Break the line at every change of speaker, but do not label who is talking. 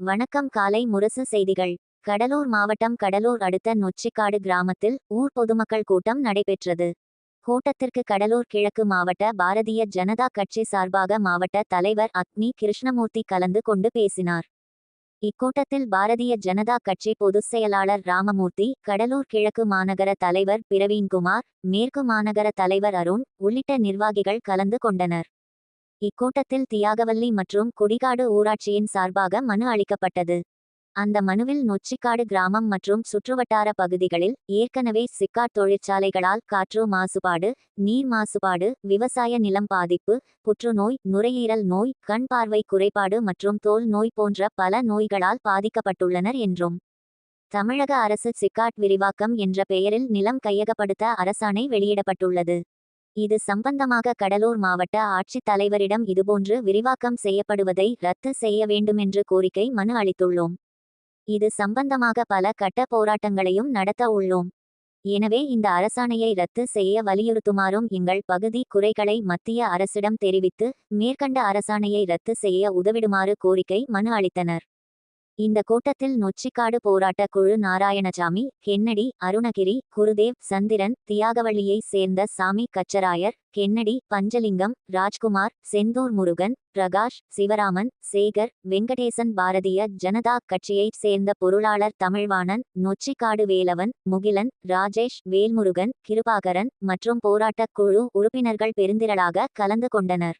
வணக்கம் காலை முரசு செய்திகள். கடலூர் மாவட்டம் கடலூர் அடுத்த நொச்சிக்காடு கிராமத்தில் ஊர் பொதுமக்கள் கூட்டம் நடைபெற்றது. கூட்டத்திற்கு கடலூர் கிழக்கு மாவட்ட பாரதிய ஜனதா கட்சி சார்பாக மாவட்ட தலைவர் அக்னி கிருஷ்ணமூர்த்தி கலந்து கொண்டு பேசினார். இக்கூட்டத்தில் பாரதிய ஜனதா கட்சி பொதுச் செயலாளர் ராமமூர்த்தி கடலூர் கிழக்கு மாநகர தலைவர் பிரவீன்குமார் மேற்கு மாநகர தலைவர் அருண் உள்ளிட்ட நிர்வாகிகள் கலந்து கொண்டனர். இக்கூட்டத்தில் தியாகவல்லி மற்றும் குடிகாடு ஊராட்சியின் சார்பாக மனு அளிக்கப்பட்டது. அந்த மனுவில் நொச்சிக்காடு கிராமம் மற்றும் சுற்றுவட்டார பகுதிகளில் ஏற்கனவே சிக்காட் தொழிற்சாலைகளால் காற்று மாசுபாடு நீர் மாசுபாடு விவசாய நிலம் பாதிப்பு புற்றுநோய் நுரையீரல் நோய் கண் பார்வை குறைபாடு மற்றும் தோல் நோய் போன்ற பல நோய்களால் பாதிக்கப்பட்டுள்ளனர் என்றும். தமிழக அரசு சிக்காட் விரிவாக்கம் என்ற பெயரில் நிலம் கையகப்படுத்த அரசாணை வெளியிடப்பட்டுள்ளது. இது சம்பந்தமாக கடலூர் மாவட்ட ஆட்சித் தலைவரிடம் இதுபோன்று விரிவாக்கம் செய்யப்படுவதை ரத்து செய்ய வேண்டுமென்று கோரிக்கை மனு அளித்துள்ளோம். இது சம்பந்தமாக பல கட்ட போராட்டங்களையும் நடத்த உள்ளோம். எனவே இந்த அரசாணையை ரத்து செய்ய வலியுறுத்துமாறும் எங்கள் பகுதி குறைகளை மத்திய அரசிடம் தெரிவித்து மேற்கண்ட அரசாணையை ரத்து செய்ய உதவிடுமாறு கோரிக்கை மனு அளித்தனர். இந்த கூட்டத்தில் நொச்சிக்காடு போராட்ட குழு நாராயணசாமி கென்னடி அருணகிரி குருதேவ் சந்திரன் தியாகவள்ளியைச் சேர்ந்த சாமி கச்சராயர் கென்னடி பஞ்சலிங்கம் ராஜ்குமார் செந்தூர் முருகன் பிரகாஷ் சிவராமன் சேகர் வெங்கடேசன் பாரதிய ஜனதா கட்சியைச் சேர்ந்த பொருளாளர் தமிழ்வாணன் நொச்சிக்காடு வேலவன் முகிலன் ராஜேஷ் வேல்முருகன் கிருபாகரன் மற்றும் போராட்டக் குழு உறுப்பினர்கள் பெருந்திரளாக கலந்து கொண்டனர்.